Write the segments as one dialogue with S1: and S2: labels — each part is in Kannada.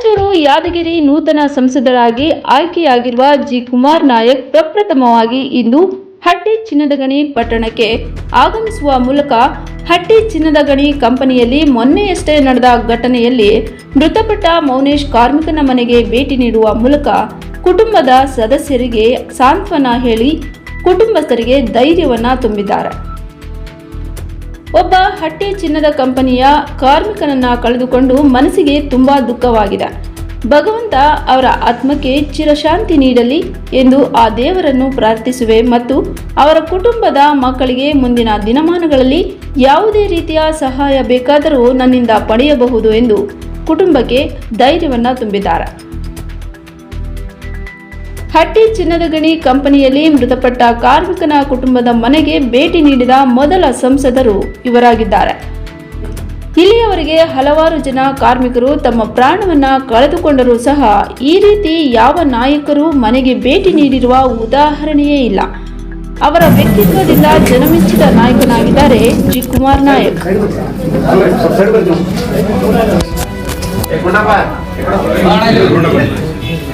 S1: ರಾಯಚೂರು ಯಾದಗಿರಿ ನೂತನ ಸಂಸದರಾಗಿ ಆಯ್ಕೆಯಾಗಿರುವ ಜಿ ಕುಮಾರ್ ನಾಯಕ್ ಪ್ರಪ್ರಥಮವಾಗಿ ಇಂದು ಹಟ್ಟಿ ಚಿನ್ನದ ಗಣಿ ಪಟ್ಟಣಕ್ಕೆ ಆಗಮಿಸುವ ಮೂಲಕ ಹಟ್ಟಿ ಚಿನ್ನದ ಗಣಿ ಕಂಪನಿಯಲ್ಲಿ ಮೊನ್ನೆಯಷ್ಟೇ ನಡೆದ ಘಟನೆಯಲ್ಲಿ ಮೃತಪಟ್ಟ ಮೌನೇಶ್ ಕಾರ್ಮಿಕನ ಮನೆಗೆ ಭೇಟಿ ನೀಡುವ ಮೂಲಕ ಕುಟುಂಬದ ಸದಸ್ಯರಿಗೆ ಸಾಂತ್ವನ ಹೇಳಿ ಕುಟುಂಬಸ್ಥರಿಗೆ ಧೈರ್ಯವನ್ನ ತುಂಬಿದ್ದಾರೆ. ಒಬ್ಬ ಹಟ್ಟಿ ಚಿನ್ನದ ಕಂಪನಿಯ ಕಾರ್ಮಿಕನನ್ನ ಕಳೆದುಕೊಂಡು ಮನಸ್ಸಿಗೆ ತುಂಬಾ ದುಃಖವಾಗಿದೆ. ಭಗವಂತ ಅವರ ಆತ್ಮಕ್ಕೆ ಚಿರಶಾಂತಿ ನೀಡಲಿ ಎಂದು ಆ ದೇವರನ್ನು ಪ್ರಾರ್ಥಿಸುವೆ ಮತ್ತು ಅವರ ಕುಟುಂಬದ ಮಕ್ಕಳಿಗೆ ಮುಂದಿನ ದಿನಮಾನಗಳಲ್ಲಿ ಯಾವುದೇ ರೀತಿಯ ಸಹಾಯ ಬೇಕಾದರೂ ನನ್ನಿಂದ ಪಡೆಯಬಹುದು ಎಂದು ಕುಟುಂಬಕ್ಕೆ ಧೈರ್ಯವನ್ನು ತುಂಬಿದ್ದಾರೆ. ಹಟ್ಟಿ ಚಿನ್ನದ ಗಣಿ ಕಂಪನಿಯಲ್ಲಿ ಮೃತಪಟ್ಟ ಕಾರ್ಮಿಕನ ಕುಟುಂಬದ ಮನೆಗೆ ಭೇಟಿ ನೀಡಿದ ಮೊದಲ ಸಂಸದರು ಇವರಾಗಿದ್ದಾರೆ. ಇಲ್ಲಿಯವರೆಗೆ ಹಲವಾರು ಜನ ಕಾರ್ಮಿಕರು ತಮ್ಮ ಪ್ರಾಣವನ್ನ ಕಳೆದುಕೊಂಡರೂ ಸಹ ಈ ರೀತಿ ಯಾವ ನಾಯಕರು ಮನೆಗೆ ಭೇಟಿ ನೀಡಿರುವ ಉದಾಹರಣೆಯೇ ಇಲ್ಲ. ಅವರ ವ್ಯಕ್ತಿತ್ವದಿಂದ ಜನಮೆಚ್ಚಿದ ನಾಯಕನಾಗಿದ್ದಾರೆ ಜಿ ಕುಮಾರ್ ನಾಯಕ್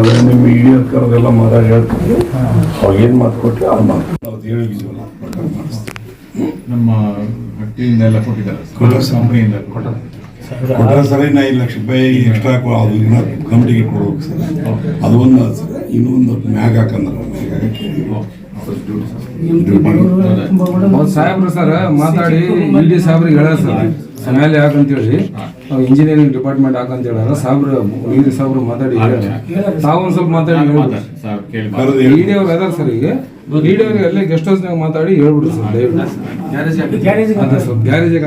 S2: ಅದ್ರ ನಿಮ್ಮ ಹಿರಿಯರ್ ಕರೆದೆಲ್ಲ ಮಹಾರಾಜ ಹೇಳ್ತೀವಿ ಅವಾಗ ಏನು ಮಾತು ಕೊಟ್ಟು ಆ ಮಾತು. ನಾವು ಹೇಳಿದ್ವಲ್ಲ
S3: ನಮ್ಮ ಹಟ್ಟಿಯಿಂದ ಎಲ್ಲ ಕೊಟ್ಟಿದ್ದಾರೆ. ಕಂಪನಿಯಿಂದ
S2: ಕೊಟ್ಟರೆ ಸರ್ ಇನ್ನು ಐದು ಲಕ್ಷ ರೂಪಾಯಿ ಎಕ್ಸ್ಟ್ರಾ ಅದು ಇನ್ನ ಕಮಿಟಿಗೆ ಕೊಡ್ಬೇಕು ಸರ್. ಅದು ಒಂದು ಅದ ಸರ್. ಇನ್ನೊಂದು ಮ್ಯಾಗ್ ಹಾಕಂದ್ರೆ ಮ್ಯಾಗ್ ಹಾಕಿ
S4: ಸಾಹೇಬ್ರು ಸರ್ ಮಾತಾಡಿ ಇಡಿ ಸಾಹೇಬ್ರಿಗೆ ಹೇಳ ಸರ್. ಮೇಲೆ ಹೇಳಿ ಇಂಜಿನಿಯರಿಂಗ್ ಡಿಪಾರ್ಟ್ಮೆಂಟ್ ಹಾಕಂತ ಹೇಳ್ಯಾರ ಸಾಬ್ರು ಇ ಸಾಬ್ರು ಸಾಹೇಬ್ರು ಮಾತಾಡಿ ತಾವು ಒಂದ್ ಸ್ವಲ್ಪ ಮಾತಾಡಿ ಹೇಳ್ಬಿಡಿ.
S3: ಸರ್ ಕೇಳಿ
S2: ಕರೆದು
S4: ಇ ಡಿ ಅವ್ರು ಅದಾರ ಸರ್ ಈಗ. ಇಡಿ ಅವ್ರಿಗೆ ಅಲ್ಲೇ ಗೆಸ್ಟ್ ಹೌಸ್ನಾಗ ಮಾತಾಡಿ ಹೇಳ್ಬಿಡಿ ಸರ್ ದಯವಿಟ್ಟು. ಅದೇ ಸರ್ ಗ್ಯಾರೇಜಿಗೆ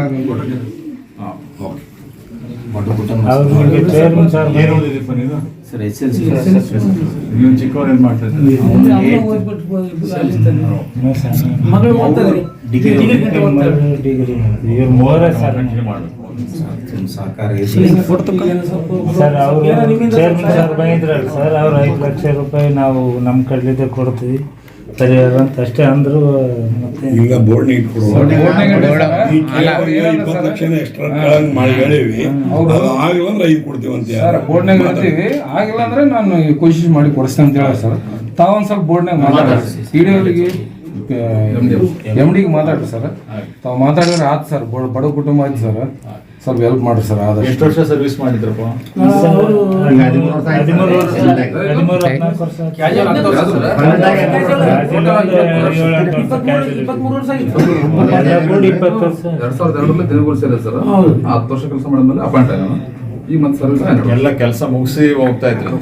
S3: ಓದಿದ್ದೀಪ್ಪ ನೀನು ನೀವು? ಚಿಕ್ಕವ್ರು ಏನು
S5: ಮಗಳು
S3: ಮಾಡ್ತಾರೆ
S6: ಸರ್ ಅವರು ಚೇರ್ಮನ್ ಸರ್ ಬಂದಿದ್ರಲ್ಲ ಸರ್ ಅವ್ರು ಐದು ಲಕ್ಷ ರೂಪಾಯಿ ನಾವು ನಮ್ಮ ಕಡ್ಲಿದ್ದೆ ಕೊಡ್ತೀವಿ. ಪರಿಹಾರ ಅಂತ ಅಷ್ಟೇ ಅಂದ್ರು ಮತ್ತೆ
S2: ಈಗ ಬೋರ್ಡ್ ಇಪ್ಪತ್ತು ಲಕ್ಷ ಎಕ್ಸ್ಟ್ರಾ ಕೆಳಗೆ ಮಾಡಿ ಹೇಳಿವಿ. ಅದು ಆಗಿಲ್ಲ ಅಂದ್ರೆ ಐದು ಕೊಡ್ತೀವಿ ಅಂತ
S4: ಸರ್ ಬೋರ್ಡ್ನಾಗ ಹೇಳ್ತೀವಿ. ಆಗಿಲ್ಲ ಅಂದ್ರೆ ನಾನು ಕೋಶಿಶ್ ಮಾಡಿ ಕೊಡಿಸ್ತೇನೆ ಅಂತ ಹೇಳ ಸರ್. ತಾವು ಒಂದ್ ಸ್ವಲ್ಪ ಬೋರ್ಡ್ನಾಗ ಮಾತಾಡ್ತೀವಿ ಎಂ ಡಿಗೆ ಮಾತಾಡ್ರಿ ಸರ್. ತಾವು ಮಾತಾಡಿದ್ರೆ ಆಯ್ತು ಸರ್ ಬಡ ಕುಟುಂಬ ಆಯ್ತು ಸರ್. ಸ್ವಲ್ಪ ಹೆಲ್ಪ್ ಮಾಡ್ರಿ ಸರ್ ಆದಷ್ಟು.
S3: ಎಷ್ಟು ವರ್ಷ ಸರ್ವಿಸ್ ಮಾಡಿದ್ರಪ್ಪ?
S7: ಎರಡ್ ಸಾವಿರದ ಎರಡರಲ್ಲಿ ದಿನಗೂಲಿ ಸರ್. ಹತ್ತು ವರ್ಷ ಕೆಲಸ ಮಾಡಿದ್ಮೇಲೆ ಅಪಾಯಿಂಟ್ ಆಗ ಈಗ ಮತ್ತೆ ಸರ್ವಿಸ್
S3: ಎಲ್ಲ ಕೆಲಸ ಮುಗಿಸಿ ಹೋಗ್ತಾ ಇದ್ರು.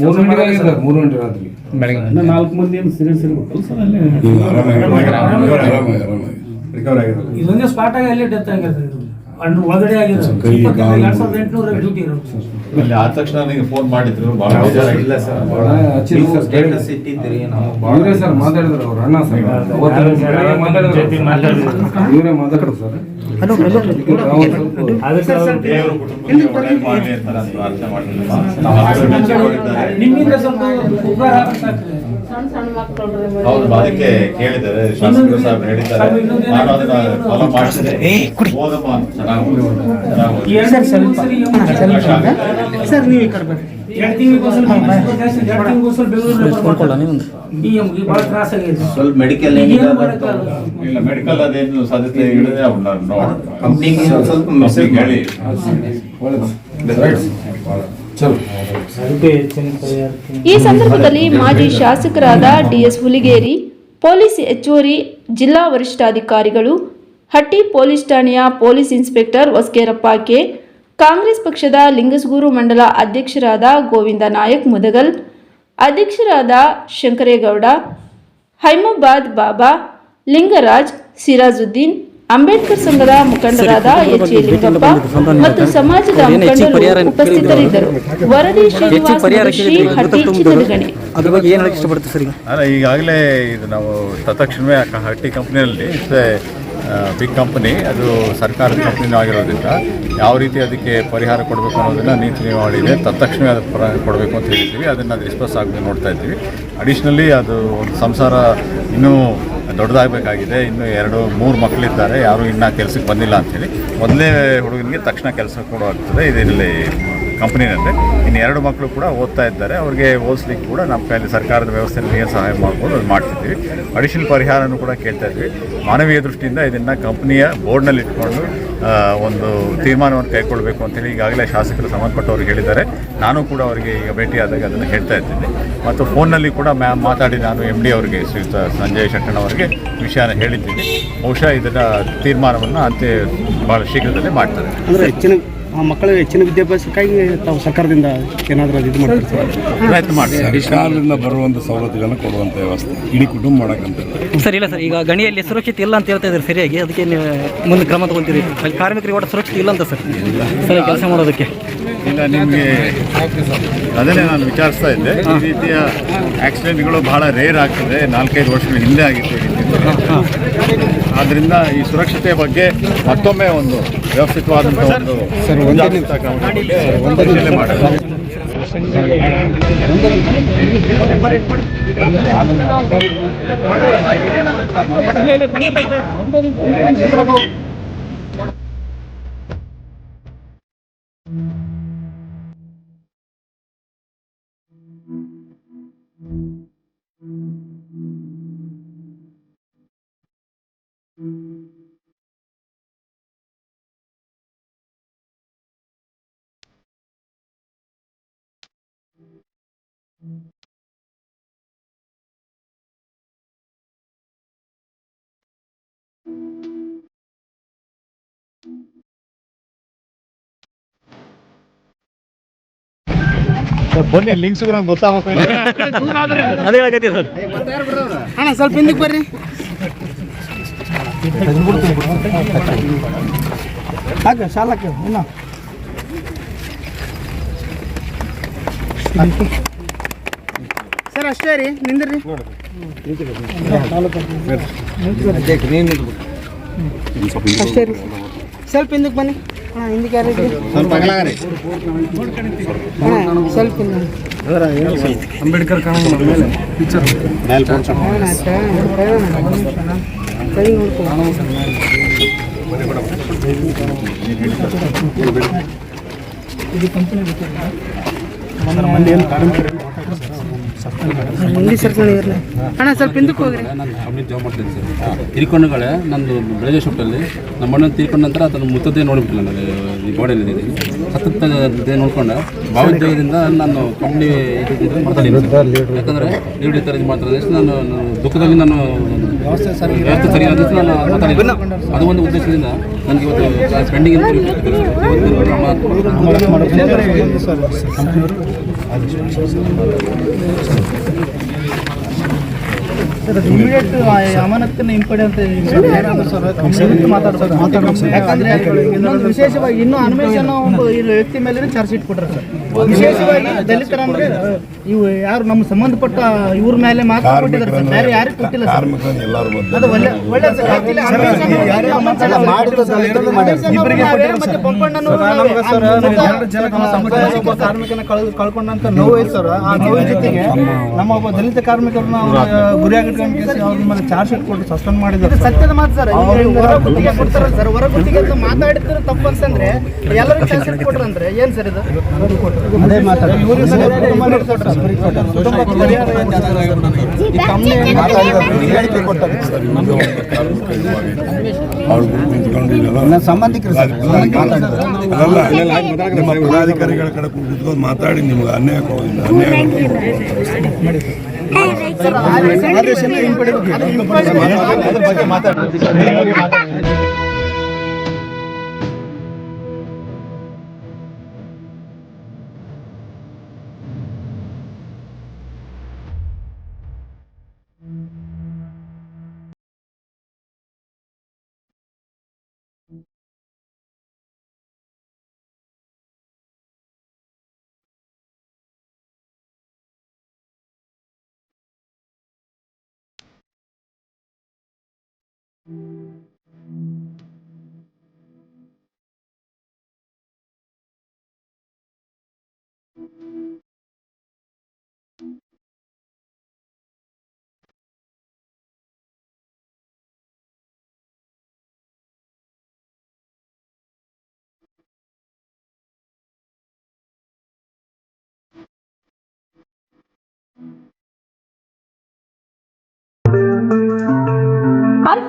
S4: ಮೂರು ಗಂಟೆ ಮೂರು ಗಂಟೆ ರಾತ್ರಿ
S6: ನಾಲ್ಕು ಮಂದಿ ಏನು ಸೀರಿಯಸ್ ಇರ್ಬೇಕಲ್ಲ ಸರ್ ಅಲ್ಲಿ?
S3: ರಿಕವರ್ ಆಗಿದ್ರು
S5: ಇದೊಂದೇ ಸ್ಪಾಟ್ ಆಗಿ ಅಲ್ಲೇ ಡೆತ್ ಆಗಿದೆ. ಒಳಗಡೆ ಆಗಿರೋದು
S2: ಕೈ,
S5: ಎರಡ್ ಸಾವಿರದ ಎಂಟುನೂರ ಡ್ಯೂಟಿ ಇರೋದು ಸರ್
S3: ಅಲ್ಲಿ ಆದ ತಕ್ಷಣ ನನಗೆ ಫೋನ್ ಮಾಡಿದ್ರು ಬಹಳ ಇಲ್ಲ ಸರ್
S4: ಬಹಳ ಸರ್
S8: ಸ್ಟೇಟಸ್ ಇಟ್ಟಿದ್ದೀರಿ ನಾವು
S4: ಇವರೇ ಸರ್ ಮಾತಾಡಿದ್ರು ಅವ್ರ ಅಣ್ಣ ಸರ್. ಅವತ್ತು ಬೆಳಗ್ಗೆ ಮಾತಾಡಿದ್ರು
S6: ಜೊತೆ ಮಾತಾಡಿದ್ರು.
S4: ಇವರೇ ಮಾತಾಡಿದ್ರು ಸರ್.
S3: ಹಲೋ ಪ್ರಾರ್ಥನೆ.
S5: ನಿಮ್ಮಿಂದ ಸ್ವಲ್ಪ ಉಪಕಾರ ಆಗ್ತದೆ
S3: ಹೌದು ಅದಕ್ಕೆ ಕೇಳಿದ್ದಾರೆ. ಶಾಸಕರು ಸಾಹೇಬ್ ಹೇಳಿದ್ದಾರೆ. ನಾನು ಅದನ್ನ ಫಾಲೋ ಮಾಡ್ತೀನಿ ಓದಮ್ಮ ಚೆನ್ನಾಗಿ ಓದು. ಚೆನ್ನಾಗಿ ಓದಿ.
S5: ಎರಡು ಸರಿ ಸರ್ ನೀವು ಈ ಕಡೆ ಬರ್ರಿ. ಎರಡು ತಿಂಗಳಿಗೋಸ್ಕರ ಎರಡು ತಿಂಗಳಿಗೋಸ್ಕರ ಬೆಂಗಳೂರಲ್ಲಿ ತ್ರಾಸ ಆಗಿದೆ.
S8: ಸ್ವಲ್ಪ ಮೆಡಿಕಲ್
S3: ಇಲ್ಲ ಮೆಡಿಕಲ್ ಅದೇನು ಸಾಧ್ಯತೆ ನೋಡಿ.
S8: ಕಂಪ್ನಿಗೆ ಸ್ವಲ್ಪ ಮೆಸೇಜ್
S3: ಹೇಳಿ
S1: ಈ ಸಂದರ್ಭದಲ್ಲಿ ಮಾಜಿ ಶಾಸಕರಾದ ಡಿಎಸ್ ಹುಲಿಗೇರಿ ಪೊಲೀಸ್ ಹೆಚ್ಚುವರಿ ಜಿಲ್ಲಾ ವರಿಷ್ಠಾಧಿಕಾರಿಗಳು ಹಟ್ಟಿ ಪೊಲೀಸ್ ಠಾಣೆಯ police inspector Hosakerappa K Congress ಪಕ್ಷದ ಲಿಂಗಸ್ಗೂರು ಮಂಡಲ ಅಧ್ಯಕ್ಷರಾದ ಗೋವಿಂದ ನಾಯಕ್ ಮುದಗಲ್ ಅಧ್ಯಕ್ಷರಾದ ಶಂಕರೇಗೌಡ ಹೈಮಾಬಾದ್ ಬಾಬಾ ಲಿಂಗರಾಜ್ ಸಿರಾಜುದ್ದೀನ್ ಅಂಬೇಡ್ಕರ್ ಸಂಘದ ಮುಖಂಡರಾದ ಎಚ್ ಎ ಲಿಂಗಪ್ಪ ಮತ್ತು ಸಮಾಜದ ಮುಖಂಡರು ಉಪಸ್ಥಿತರಿದ್ದರು. ವರದಿ ಶ್ರೀನಿವಾಸ್
S3: ಅಲ್ಲ ಈಗಾಗಲೇ ಇದು ನಾವು ತತ್ಕ್ಷಣವೇ ಹಟ್ಟಿ ಕಂಪ್ನಿಯಲ್ಲಿ ಬಿಗ್ ಕಂಪನಿ ಅದು ಸರ್ಕಾರದ ಕಂಪ್ನಿನೂ ಆಗಿರೋದ್ರಿಂದ ಯಾವ ರೀತಿ ಅದಕ್ಕೆ ಪರಿಹಾರ ಕೊಡಬೇಕು ಅನ್ನೋದನ್ನು ನೀತಿ ನೀವು ಮಾಡಿದೆ ತತ್ಕ್ಷಣವೇ ಅದು ಪರ ಕೊಡಬೇಕು ಅಂತ ಹೇಳಿದ್ದೀವಿ. ಅದನ್ನು ಡಿಸ್ಪಸ್ ಆಗಬೇಕು ನೋಡ್ತಾ ಇದ್ದೀವಿ. ಅಡಿಷ್ನಲಿ ಅದು ಒಂದು ಸಂಸಾರ ಇನ್ನೂ ದೊಡ್ಡದಾಗಬೇಕಾಗಿದೆ. ಇನ್ನು ಎರಡು, ಮೂರು ಮಕ್ಕಳಿದ್ದಾರೆ ಯಾರೂ ಇನ್ನೂ ಕೆಲಸಕ್ಕೆ ಬಂದಿಲ್ಲ ಅಂಥೇಳಿ ಮೊದಲೇ ಹುಡುಗನಿಗೆ ತಕ್ಷಣ ಕೆಲಸ ಕೊಡೋ ಆಗ್ತದೆ ಇದರಲ್ಲಿ ಕಂಪ್ನಿನಲ್ಲಿ ಇನ್ನು ಎರಡು ಮಕ್ಕಳು ಕೂಡ ಓದ್ತಾ ಇದ್ದಾರೆ. ಅವ್ರಿಗೆ ಓದಿಸ್ಲಿಕ್ಕೆ ಕೂಡ ನಮ್ಮ ಕೈಯಲ್ಲಿ ಸರ್ಕಾರದ ವ್ಯವಸ್ಥೆಯಲ್ಲಿ ಸಹಾಯ ಮಾಡ್ಬೋದು, ಅದು ಮಾಡ್ತಿದ್ದೀವಿ. ಅಡಿಷನಲ್ ಪರಿಹಾರನೂ ಕೂಡ ಕೇಳ್ತಾ ಇದ್ವಿ. ಮಾನವೀಯ ದೃಷ್ಟಿಯಿಂದ ಇದನ್ನು ಕಂಪ್ನಿಯ ಬೋರ್ಡ್ನಲ್ಲಿ ಇಟ್ಕೊಂಡು ಒಂದು ತೀರ್ಮಾನವನ್ನು ಕೈಗೊಳ್ಳಬೇಕು ಅಂತೇಳಿ ಈಗಾಗಲೇ ಶಾಸಕರು ಸಂಬಂಧಪಟ್ಟವ್ರಿಗೆ ಹೇಳಿದ್ದಾರೆ. ನಾನು ಕೂಡ ಅವರಿಗೆ ಈಗ ಭೇಟಿಯಾದಾಗ ಅದನ್ನು ಹೇಳ್ತಾ ಇದ್ದೀನಿ. ಮತ್ತು ಫೋನ್ನಲ್ಲಿ ಕೂಡ ಮ್ಯಾಮ್ ಮಾತಾಡಿ ನಾನು ಎಂ ಡಿ ಅವರಿಗೆ ಶ್ರೀಯುತ ಸಂಜಯ್ ಶೆಟ್ಟಣ್ಣವರಿಗೆ ವಿಷಯನ ಹೇಳಿದ್ದೀನಿ. ಬಹುಶಃ ಇದರ ತೀರ್ಮಾನವನ್ನು ಅಂತೆ ಭಾಳ ಶೀಘ್ರದಲ್ಲೇ ಮಾಡ್ತಾರೆ.
S9: ಆ ಮಕ್ಕಳ ಹೆಚ್ಚಿನ ವಿದ್ಯಾಭ್ಯಾಸಕ್ಕಾಗಿ ತಾವು ಸರ್ಕಾರದಿಂದ ಏನಾದರೂ ಇದು ಮಾಡ್ತಾರೆ ಸರ್
S3: ಪ್ರಯತ್ನ ಮಾಡಿ
S2: ಸರ್ಕಾರದಿಂದ ಬರುವಂಥ ಸವಲತ್ತುಗಳನ್ನು ಕೊಡುವಂಥ ವ್ಯವಸ್ಥೆ. ಇಡೀ ಕುಟುಂಬ ಮಾಡಕ್ಕಂತ
S9: ಸರ್ ಇಲ್ಲ ಸರ್. ಈಗ ಗಣಿಯಲ್ಲಿ ಸುರಕ್ಷತೆ ಇಲ್ಲ ಅಂತ ಹೇಳ್ತಾ ಇದ್ದಾರೆ ಸರಿಯಾಗಿ. ಅದಕ್ಕೆ ನೀವು ಮುಂದೆ ಕ್ರಮ ತಗೊಳ್ತೀರಿ. ಅಲ್ಲಿ ಕಾರ್ಮಿಕರಿಗೆ ಒಟ್ಟು ಸುರಕ್ಷತೆ ಇಲ್ಲ ಅಂತ ಸರ್. ಸರಿ ಕೆಲಸ ಮಾಡೋದಕ್ಕೆ.
S3: ಇಲ್ಲ ನಿಮಗೆ ಅದನ್ನೇ ನಾನು ವಿಚಾರಿಸ್ತಾ ಇದ್ದೆ. ಈ ರೀತಿಯ ಆಕ್ಸಿಡೆಂಟ್ಗಳು ಬಹಳ ರೇರ್ ಆಗ್ತದೆ. ನಾಲ್ಕೈದು ವರ್ಷಗಳ ಹಿಂದೆ ಆಗಿತ್ತು. ಆದ್ದರಿಂದ ಈ ಸುರಕ್ಷತೆ ಬಗ್ಗೆ ಮತ್ತೊಮ್ಮೆ ಒಂದು ವ್ಯವಸ್ಥಿತವಾದಂಥ ಒಂದು ಮುಂಜಾಗ್ರತಾ ಬನ್ನಿ ಲಿಂಕ್ಸ್ ಗೊತ್ತಾಗಬೇಕು
S9: ಅದೇ ಹೇಳಕತ್ತಿ ಸರ್.
S5: ಅಣ್ಣ ಸ್ವಲ್ಪ ಹಿಂದಕ್ಕೆ ಬರ್ರಿ. ಹಾಕ ಶಾಲಕ್ಕೆ ಇನ್ನ. ಸರ್ ಅಷ್ಟೇ ರೀ ನಿಂದ್ರಿ ಅಷ್ಟೇ ರೀ ಸ್ವಲ್ಪ ಹಿಂದಕ್ಕೆ ಬನ್ನಿ ಹಾಂ ಹಿಂದಕ್ಕೆ ಯಾರು ಇದ್ರಿ ಅಣ್ಣ ಸ್ವಲ್ಪ ಹಿಂದೆ
S4: ಅಂಬೇಡ್ಕರ್ ಕಾನೂನು ಮೇಲೆ
S5: ಅಣ್ಣ ಸ್ವಲ್ಪ ಹಿಂದಕ್ಕೆ ಹೋಗ್ರಿ.
S7: ನಾನು ಜಾಬ್ ಮಾಡ್ತೀನಿ ಸರ್. ತೀರ್ಕೊಂಡುಗಳೇ ನಂದು ಬೆಳಗ್ಗೆ ಶಿಫ್ಟಲ್ಲಿ ನಮ್ಮ ಅಣ್ಣ ತಿರ್ಕೊಂಡ ನಂತರ ಅದನ್ನು ಮುತ್ತದ್ದೇ ನೋಡಿಬಿಟ್ಟಿಲ್ಲ ನಾನು ಈ ಗೋಡೆಯಲ್ಲಿ ಇದ್ದೀನಿ. ಸತತದೇ ನೋಡ್ಕೊಂಡು. ಭಾವೋದ್ಯೋಗದಿಂದ ನಾನು ಕಂಪ್ನಿ ಮಾತಾಡಿದ್ದೀನಿ ಯಾಕಂದರೆ ಲೀಡ್ ಈ ಥರ ಇದು ಮಾಡ್ತಾರೆ ನಾನು ದುಃಖದಲ್ಲಿ ನಾನು ವ್ಯವಸ್ಥೆ ಸರಿ ಅನ್ನೋದು ನಾನು ಮಾತಾಡಿದ್ದೀನಿ ಅದು ಒಂದು ಉದ್ದೇಶದಿಂದ ನನಗೆ ಇವತ್ತು ಪೆಂಡಿಂಗ್ ಅಂತ あるでしょう。
S5: ಇಮಿಡಿಯೇಟ್ ಅಮಾನತನ್ನ ಅಂತ ಯಾಕಂದ್ರೆ ಇನ್ನೊಂದು ವಿಶೇಷವಾಗಿ ಇನ್ನೂ ಅನ್ವೇಷ್ ಅನ್ನೋ ಒಂದು ವ್ಯಕ್ತಿ ಮೇಲೆ ಚಾರ್ಜ್ ಶೀಟ್ ಕೊಟ್ರೆ ಸರ್. ವಿಶೇಷವಾಗಿ ದಲಿತರ ಅಂದ್ರೆ ಇವು ಯಾರು ನಮ್ಮ ಸಂಬಂಧಪಟ್ಟ ಇವ್ರ ಮೇಲೆ ಮಾತ್ರ ಕೊಟ್ಟಿದ್ದಾರೆ ಸರ್. ಬೇರೆ ಯಾರಿಗೂ ಕೊಟ್ಟಿಲ್ಲ ಸರ್. ಅದು ಒಳ್ಳೆ ಒಳ್ಳೆ ಮತ್ತೆ.
S10: ಕಾರ್ಮಿಕನ ಕಳ್ಕೊಂಡಂತ ನೋವು ಸರ್. ಆ ನೋವಿನ ಜೊತೆಗೆ ನಮ್ಮ ಒಬ್ಬ ದಲಿತ ಕಾರ್ಮಿಕರನ್ನ ಗುರಿಯಾಗಿಟ್ಕೊಂಡು ಅವ್ರ ಮೇಲೆ ಚಾರ್ಜ್ ಶೀಟ್ ಕೊಟ್ಟು ಸಸ್ಪೆಂಡ್ ಮಾಡಿದ್ದಾರೆ
S5: ಸತ್ಯದ ಮಾತು ಸರ್ ಕೊಡ್ತಾರ ಸರ್? ಅಂತ ಮಾತಾಡಿದ್ರು ತಪ್ಪು ಎಲ್ಲರಿಗೂ ಚಾನ್ಸ್ ಕೊಟ್ರಂದ್ರೆ ಏನ್ ಸರ್ ಇದು?
S10: ಅದೇ ಮಾತಾಡಿ ಸಂಬಂಧಿಕರು
S2: ನಿಮ್ಮ ಪದಾಧಿಕಾರಿಗಳ ಕಡೆ ಕೂತ್ಕೊಂಡು ಮಾತಾಡಿ ನಿಮ್ಗೆ ಅನ್ಯಾಯ. ಅನ್ಯಾಯ ಆಗೋದಿಲ್ಲ.
S10: Thank you.